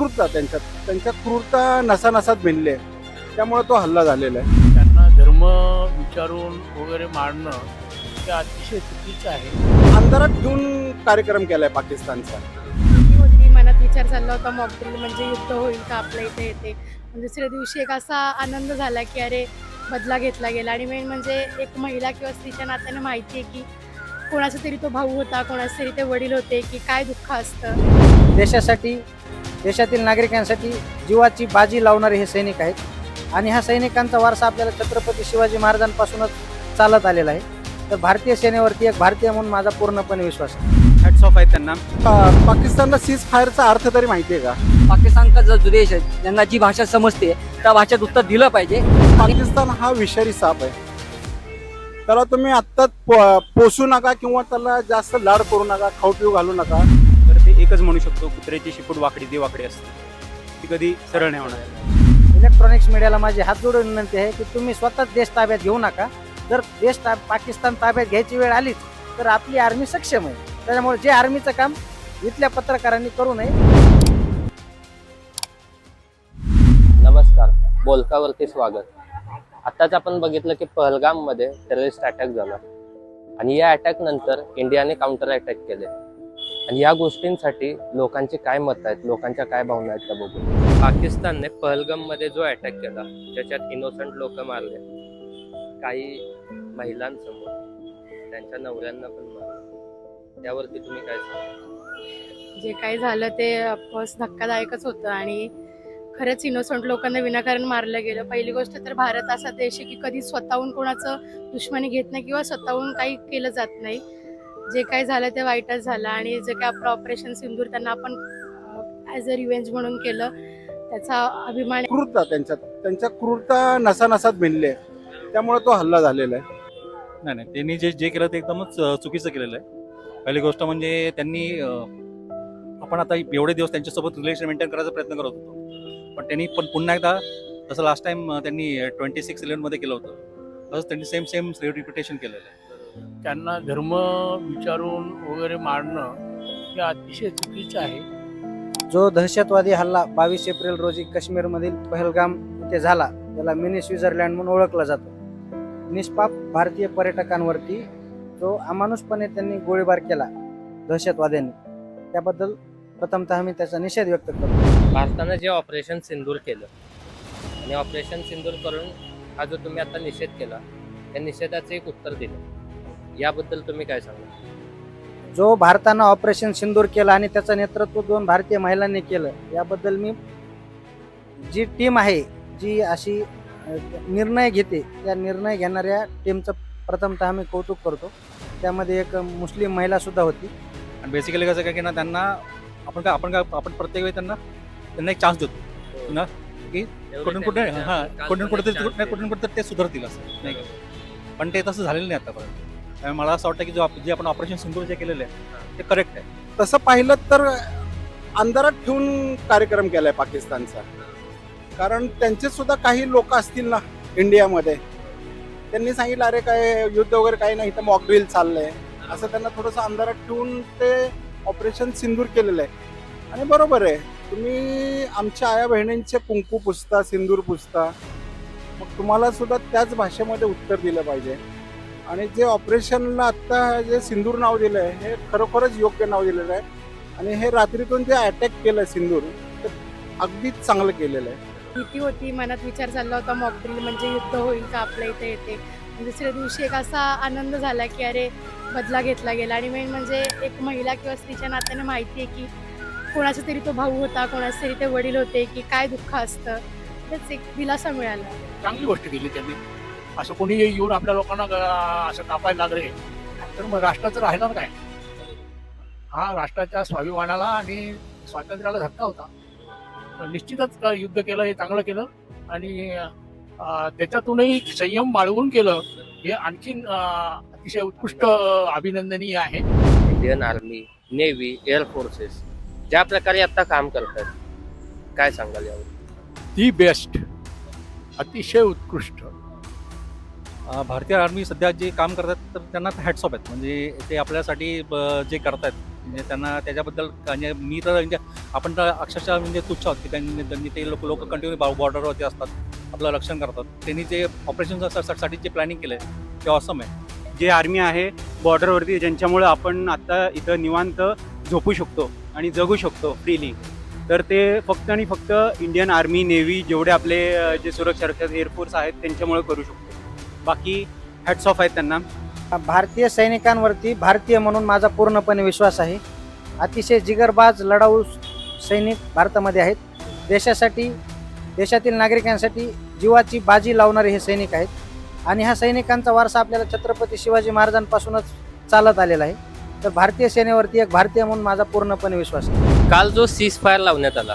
क्रूरता त्यांच्यात त्यांच्या क्रूरता नसा नसात भिनली आहे. त्यामुळे तो हल्ला झालेला आहे. त्यांना धर्म विचारून वगैरे मारणं हे अतिशय चुकीचं आहे. अंधारात घेऊन कार्यक्रम केलाय पाकिस्तानचा. भीती होती मनात विचार चालला होता मॉकड्रिल म्हणजे युद्ध होईल का आपल्या इथे येते. पण दुसऱ्या दिवशी एक असा आनंद झाला की अरे बदला घेतला गेला. आणि मेन म्हणजे एक महिला किंवा स्त्रीच्या नात्याने माहिती आहे की कोणाचा तरी तो भाऊ होता कोणाचे तरी ते वडील होते की काय दुःख असतं. देशासाठी देशातील नागरिकांसाठी जीवाची बाजी लावणारे हे सैनिक आहेत. आणि ह्या सैनिकांचा वारसा आपल्याला छत्रपती शिवाजी महाराजांपासूनच चालत आलेला आहे. तर भारतीय सेनेवरती एक भारतीय म्हणून माझा पूर्णपणे विश्वास आहे. हॅट्स ऑफ आहेत त्यांना. पा- पाकिस्तानला सीज फायरचा अर्थ तरी माहिती आहे का? पाकिस्तानचा जो जो देश आहे त्यांना जी भाषा समजते त्या भाषेत उत्तर दिलं पाहिजे. पाकिस्तान हा विषारी साप आहे. त्याला तुम्ही आत्ताच पो- पोसू नका किंवा त्याला जास्त लाड करू नका खाऊ पिऊ घालू नका. एकच म्हणू शकतो कुत्र्याची शिपूट वाकडी ती वाकडी असते. ती कधी सरळ नाही होणार. इलेक्ट्रॉनिक्स मीडियाला माझी हात जोडून विनंती आहे की तुम्ही स्वतःच देश ताब्यात घेऊ नका. जर देश ता पाकिस्तान ताब्यात घ्यायची वेळ आलीच तर आपली आर्मी सक्षम आहे. त्याच्यामुळे जे आर्मीचं काम इथल्या पत्रकारांनी करू नये. नमस्कार. बोलकावरती स्वागत. आत्ताच आपण बघितलं की पहलगाममध्ये टेररिस्ट अटॅक झाला. आणि या अटॅक नंतर इंडियाने काउंटर अटॅक केले. आणि या गोष्टींसाठी लोकांची काय मत आहेत लोकांच्या काय भावना आहेत त्या बघू पाकिस्तानने पहलगममध्ये जो अटॅक केला ज्याच्यात इनोसंट लोक मारले. काही महिलांसमोर त्यांच्या नवऱ्यांना पण मारले. त्यावरती तुम्ही काय सांगा जे काही झालं ते ऑफकोर्स धक्कादायकच होतं आणि खरंच इनोसंट लोकांना विनाकारण मारलं गेलं. पहिली गोष्ट तर भारत असा देश आहे की कधी स्वतःहून कोणाचं दुश्मनी घेत नाही किंवा स्वतःहून काही केलं जात नाही. जे काही झालं ते वाईटच झालं आणि जे काही आपलं ऑपरेशन सिंदूर त्यांना आपण ॲज अ रिव्हेंज म्हणून केलं त्याचा अभिमान क्रूरता त्यांच्यात त्यांच्या क्रूरता नसा नसात भिनली आहे. त्यामुळे तो हल्ला झालेला आहे. नाही नाही त्यांनी जे जे केलं ते एकदमच चुकीचं केलेलं आहे. पहिली गोष्ट म्हणजे त्यांनी आपण आता एवढे दिवस त्यांच्यासोबत रिलेशन मेंटेन करायचा प्रयत्न करत होतो. पण त्यांनी पण पुन्हा एकदा जसं लास्ट टाइम त्यांनी ट्वेंटी सिक्स इलेव्हनमध्ये केलं होतं तसंच त्यांनी सेम सेम रिपिटेशन केलेलं आहे. त्यांना धर्म विचारून वगैरे मारणं हे अतिशय चुकीचं आहे. जो दहशतवादी हल्ला बावीस एप्रिल रोजी काश्मीरमधील पहलगाम इथे झाला त्याला मिनी स्वित्झर्लंड म्हणून ओळखला जातो. निष्पाप भारतीय पर्यटकांवरती जो अमानुषपणे त्यांनी गोळीबार केला दहशतवाद्यांनी त्याबद्दल प्रथमतः मी त्याचा निषेध व्यक्त करतो. भारतानं जे ऑपरेशन सिंदूर केलं आणि ऑपरेशन सिंदूर करून हा जो तुम्ही आता निषेध केला त्या निषेधाचं एक उत्तर दिलं. याबद्दल तुम्ही काय सांगा जो भारतानं ऑपरेशन सिंदूर केलं आणि त्याचं नेतृत्व दोन भारतीय महिलांनी केलं याबद्दल मी जी टीम आहे जी अशी अ, निर्णय घेते त्या निर्णय घेणाऱ्या टीमचं प्रथमतः मी कौतुक करतो. त्यामध्ये एक मुस्लिम महिला सुद्धा होती. आणि बेसिकली कसं काय की ना त्यांना आपण काय आपण काय आपण प्रत्येक वेळी त्यांना त्यांना एक चान्स देतो. ना? की कुठून कुठे हां कुठून कुठे कुठे कुठून कुठे ते सुधारतील असं. नाही का? पण ते तसं झालेलं नाही आतापर्यंत. त्यामुळे मला असं वाटतं की जो आप- जे आपण ऑपरेशन सिंदूर जे केलेलं आहे ते करेक्ट आहे. तसं पाहिलं तर अंधारात ठेवून कार्यक्रम केलाय पाकिस्तानचा. कारण त्यांचे सुद्धा काही लोक असतील ना इंडियामध्ये. त्यांनी सांगितलं अरे काय युद्ध वगैरे काही नाही तर मॉकड्रिल चाललंय. असं त्यांना थोडंसं अंधारात ठेवून ते ऑपरेशन सिंदूर केलेलं आहे. आणि बरोबर आहे. तुम्ही आमच्या आया बहिणींचे कुंकू पुसता सिंदूर पुसता. मग तुम्हाला सुद्धा त्याच भाषेमध्ये उत्तर दिलं पाहिजे. आणि जे ऑपरेशनला आत्ता जे सिंदूर नाव दिलं आहे हे खरोखरच योग्य नाव दिलेलं आहे. आणि हे रात्रीतून जे अटॅक केलं सिंदूर ते अगदीच चांगलं केलेलं आहे. भीती होती मनात विचार चालला होता मॉकड्रिल म्हणजे युद्ध होईल का आपल्या इथे येते. दुसऱ्या दिवशी एक असा आनंद झाला की अरे बदला घेतला गेला. आणि मेन म्हणजे एक महिला किंवा स्त्रीच्या नात्याने माहिती आहे की कोणाचा तरी तो भाऊ होता कोणाचे तरी ते वडील होते की काय दुःख असतं. तेच एक दिलासा मिळाला. चांगली गोष्ट केली त्यांनी. असं कोणी येऊन आपल्या लोकांना असं कापायला लागले तर मग राष्ट्राचं राहणार काय? हा राष्ट्राच्या स्वाभिमानाला आणि स्वातंत्र्याला धक्का होता. निश्चितच युद्ध केलं हे चांगलं केलं आणि त्याच्यातूनही संयम बाळगून केलं हे आणखीन अतिशय उत्कृष्ट अभिनंदनीय आहे. Indian army navy air forces ज्या प्रकारे आता काम करतात काय सांगाल यावर? दी बेस्ट अतिशय उत्कृष्ट. भारतीय आर्मी सध्या जे काम करतात तर त्यांना हॅट्स ऑफ आहेत. म्हणजे ते आपल्यासाठी ब- जे करतात म्हणजे त्यांना त्याच्याबद्दल म्हणजे मी तर म्हणजे आपण तर अक्षरशः म्हणजे तुच्छ आहोत की त्यांनी त्यांनी ते लोक लोक कंटिन्यू बॉर्डरवरती असतात आपलं रक्षण करतात. त्यांनी जे ऑपरेशनसाठी जे प्लॅनिंग केलं आहे ते ऑसम आहे. जे आर्मी आहे बॉर्डरवरती ज्यांच्यामुळे आपण आत्ता इथं निवांत झोपू शकतो आणि जगू शकतो फ्रीली तर ते फक्त आणि फक्त इंडियन आर्मी नेव्ही जेवढे आपले जे सुरक्षा रक्षक एअरफोर्स आहेत त्यांच्यामुळे करू शकतो. बाकी हॅट्स ऑफ आहेत त्यांना. भारतीय सैनिकांवरती भारतीय म्हणून माझा पूर्णपणे विश्वास आहे. अतिशय जिगरबाज लढाऊ सैनिक भारतामध्ये आहेत. देशासाठी देशातील नागरिकांसाठी जीवाची बाजी लावणारे हे सैनिक आहेत. आणि ह्या सैनिकांचा वारसा आपल्याला छत्रपती शिवाजी महाराजांपासूनच चालत आलेला आहे. तर भारतीय सेनेवरती एक भारतीय म्हणून माझा पूर्णपणे विश्वास आहे. काल जो सीज फायर लावण्यात आला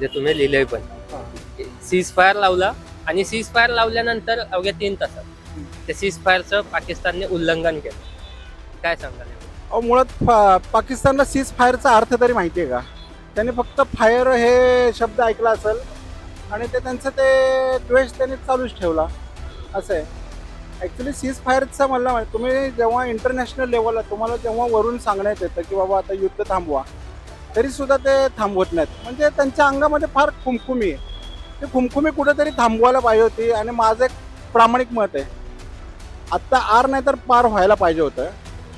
जे तुम्ही लिहिलंय पण सीज फायर लावला आणि सीज फायर लावल्यानंतर अवघ्या तीन तासात त्या सीज फायरचं पाकिस्तानने उल्लंघन केलं. काय सांगाल अहो मुळात पाकिस्तानला सीज फायरचा अर्थ तरी माहिती आहे का? त्यांनी फक्त फायर हे शब्द ऐकला असेल आणि ते त्यांचं ते द्वेष त्यांनी चालूच ठेवला. असं आहे. ॲक्च्युली सीज फायरचं मला माहिती तुम्ही जेव्हा इंटरनॅशनल लेवलला तुम्हाला जेव्हा वरून सांगण्यात येतं की बाबा आता युद्ध थांबवा. तरीसुद्धा ते थांबवत नाहीत. म्हणजे त्यांच्या अंगामध्ये फार खुमखुमी आहे. ते खुमखुमी कुठेतरी थांबवायला पाहिजे होती आणि माझं एक प्रामाणिक मत आहे. आत्ता आर नाही तर पार व्हायला पाहिजे होतं.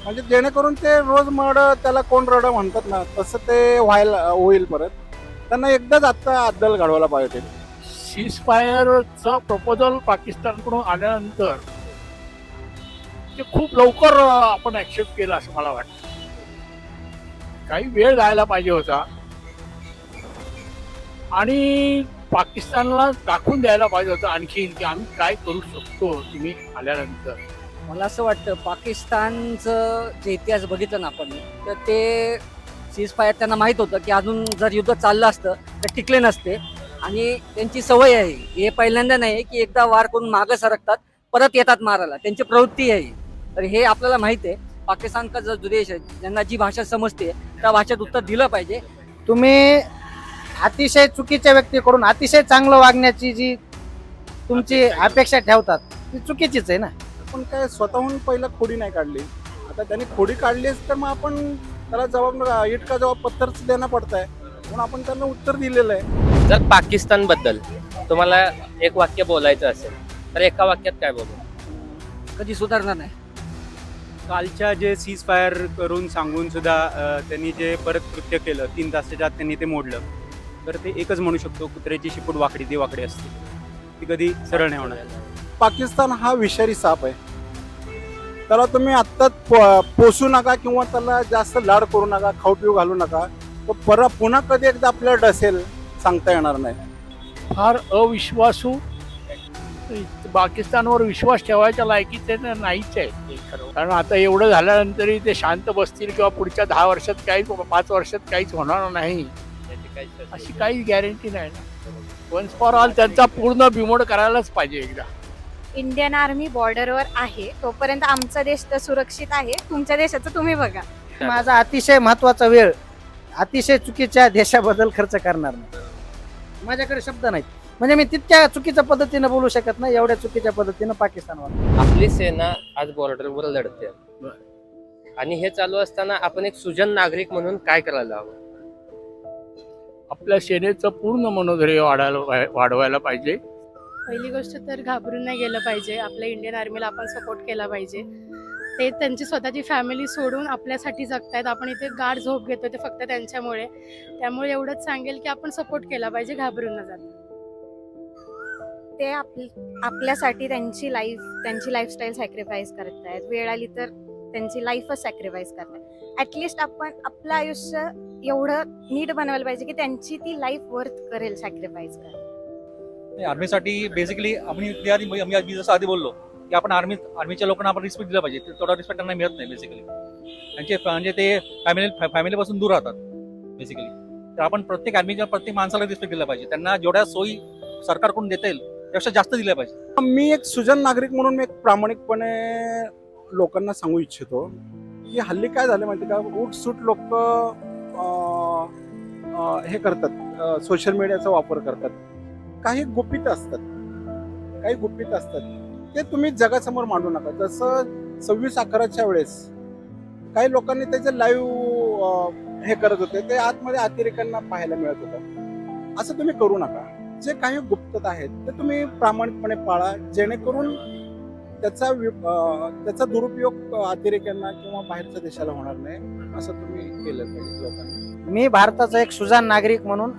म्हणजे जेणेकरून ते रोज मड त्याला कोण रड म्हणतात ना तसं ते व्हायला होईल परत. त्यांना एकदाच आत्ता अद्दल घडवायला पाहिजे होते. सीज फायरचं प्रपोजल पाकिस्तानकडून आल्यानंतर ते खूप लवकर आपण ऍक्सेप्ट केलं असं मला वाटतं. काही वेळ जायला पाहिजे होता. आणि पाकिस्तानला दाखवून द्यायला पाहिजे होतं आणखीन की आम्ही काय करू शकतो तुम्ही आल्यानंतर. मला असं वाटतं पाकिस्तानचं जे इतिहास बघितलं ना आपण तर ते सीज फायर त्यांना माहीत होतं की अजून जर युद्ध चाललं असतं तर टिकले नसते. आणि त्यांची सवय आहे हे पहिल्यांदा नाही की एकदा वार करून मागं सरकतात परत येतात मारायला. त्यांची प्रवृत्ती आहे. तर हे आपल्याला माहिती आहे. पाकिस्तानचा जो देश आहे ज्यांना जी भाषा समजते त्या भाषेत उत्तर दिलं पाहिजे. तुम्ही अतिशय चुकीच्या व्यक्तीकडून अतिशय चांगलं वागण्याची जी तुमची अपेक्षा ठेवतात ती चुकीचीच आहे ना? आपण काय स्वतःहून पहिला खोडी नाही काढली. आता त्यांनी खोडी काढलीच तर मग आपण त्याला जबाब इटका जबाब पत्थरच देणं पडत आहे म्हणून आपण त्यांना उत्तर दिलेलं आहे. जर पाकिस्तानबद्दल तुम्हाला एक वाक्य बोलायचं असेल तर एका वाक्यात काय बोलू? कधी सुधारणार नाही. कालच्या जे सीज फायर करून सांगून सुद्धा त्यांनी जे परत कृत्य केलं तीन तासाच्या आत त्यांनी ते मोडलं. तर ते एकच म्हणू शकतो कुत्र्याची शिपूट वाकडी ती वाकडी असते. ती कधी सरळ नाही होणार. पाकिस्तान हा विषारी साप आहे. त्याला तुम्ही आत्ताच प- पोसू नका किंवा त्याला जास्त लाड करू नका खाऊ पिऊ घालू नका. तो परत पुन्हा कधी एकदा आपल्याला डसेल सांगता येणार नाही. फार अविश्वासू पाकिस्तानवर विश्वास ठेवायच्या लायकी ते न- नाहीच आहे. ते खरं कारण आता एवढं झाल्यानंतरही ते शांत बसतील किंवा पुढच्या दहा वर्षात काही पाच वर्षात काहीच होणार नाही. अशी काहीच गॅरंटी नाही ना. वन्स फॉर ऑल त्यांचा पूर्ण बिमोड करायलाच पाहिजे एकदा. इंडियन आर्मी बॉर्डरवर आहे. तोपर्यंत आमचा देश तर सुरक्षित आहे. तुमच्या देशाचं तुम्ही बघा. माझा अतिशय महत्त्वाचा वेळ अतिशय चुकीच्या देशाबद्दल खर्च करणार नाही. माझ्याकडे शब्द नाहीत. म्हणजे मी तितक्या चुकीच्या पद्धतीनं बोलू शकत नाही एवढ्या चुकीच्या पद्धतीनं पाकिस्तानवर आपली सेना आज बॉर्डरवर लढते. आणि हे चालू असताना आपण एक सुजन नागरिक म्हणून काय करायला हवं? आपल्या सेनेचं पूर्ण मनोधैर्य वाढायला वाढवायला पाहिजे. पहिली गोष्ट तर घाबरून नाही गेलं पाहिजे. आपल्या इंडियन आर्मीला आपण सपोर्ट केला पाहिजे. ते त्यांची स्वतःची फॅमिली सोडून आपल्यासाठी जगतायत. आपण इथे गाढ झोप घेतो ते फक्त त्यांच्यामुळे. त्यामुळे एवढंच सांगेल की आपण सपोर्ट केला पाहिजे घाबरून न जाता. ते आप आपल्यासाठी त्यांची लाईफ त्यांची लाईफस्टाईल सॅक्रिफाईस करतायत. वेळ आली तर त्यांची लाईफच सॅक्रिफाईस करतायत. ॲटलिस्ट आपण आपलं आयुष्य एवढं नीट बनवायला पाहिजे की त्यांची ती लाईफ वर्थ करेल सॅक्रिफाईस करेल. आर्मीसाठी बेसिकली आपण ते आधी जसं आधी बोललो की आपण आर्मी आर्मीच्या लोकांना आपण रिस्पेक्ट दिला पाहिजे. ते- तेवढा रिस्पेक्ट त्यांना मिळत नाही बेसिकली त्यांचे म्हणजे ते फॅमिली फॅमिलीपासून दूर राहतात बेसिकली तर आपण प्रत्येक आर्मीच्या प्रत्येक माणसाला रिस्पेक्ट दिला पाहिजे. त्यांना जेवढ्या सोयी सरकारकडून देता येईल त्यापेक्षा जास्त दिल्या पाहिजे. मी एक सुजन नागरिक म्हणून मी एक प्रामाणिकपणे लोकांना सांगू इच्छितो. की हल्ली काय झालं माहिती का? उठसूट लोक हे करतात. सोशल मीडियाचा वापर करतात. काही गुपित असतात. काही गुपित असतात. ते तुम्ही जगासमोर मांडू नका. जसं सव्वीस अकराच्या वेळेस काही लोकांनी त्याचे लाईव्ह हे करत होते ते आतमध्ये अतिरेक्यांना पाहायला मिळत होतं. असं तुम्ही करू नका. जे काही गुप्तता आहेत ते तुम्ही प्रामाणिकपणे पाळा. जेणेकरून त्याचा वि- त्याचा दुरुपयोग अतिरेक्यांना किंवा बाहेरच्या देशाला होणार नाही असं तुम्ही केलं पाहिजे लोकांनी. मी भारताचा एक सुजान नागरिक म्हणून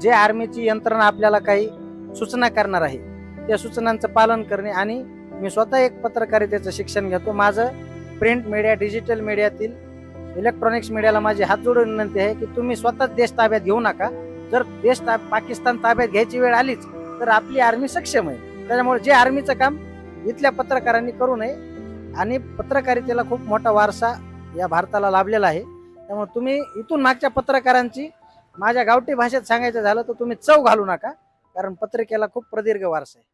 जे आर्मीची यंत्रणा आपल्याला काही सूचना करणार आहे त्या सूचनांचं पालन करणे आणि मी स्वतः एक पत्रकारितेचं शिक्षण घेतो. माझं प्रिंट मीडिया डिजिटल मीडियातील इलेक्ट्रॉनिक्स मीडियाला माझी हात जोडून विनंती आहे की तुम्ही स्वतःच देश ताब्यात घेऊ नका. जर देश ता पाकिस्तान ताब्यात घ्यायची वेळ आलीच तर आपली आर्मी सक्षम आहे. त्याच्यामुळे जे आर्मीचं काम इथल्या पत्रकारांनी करू नये. आणि पत्रकारितेला खूप मोठा वारसा या भारताला लाभलेला आहे. त्यामुळे तुम्ही इथून मागच्या पत्रकारांची माझ्या गावठी भाषेत सांगायचं झालं तर तुम्ही चव घालू नका. कारण पत्रिकेला खूप प्रदीर्घ वारसा आहे.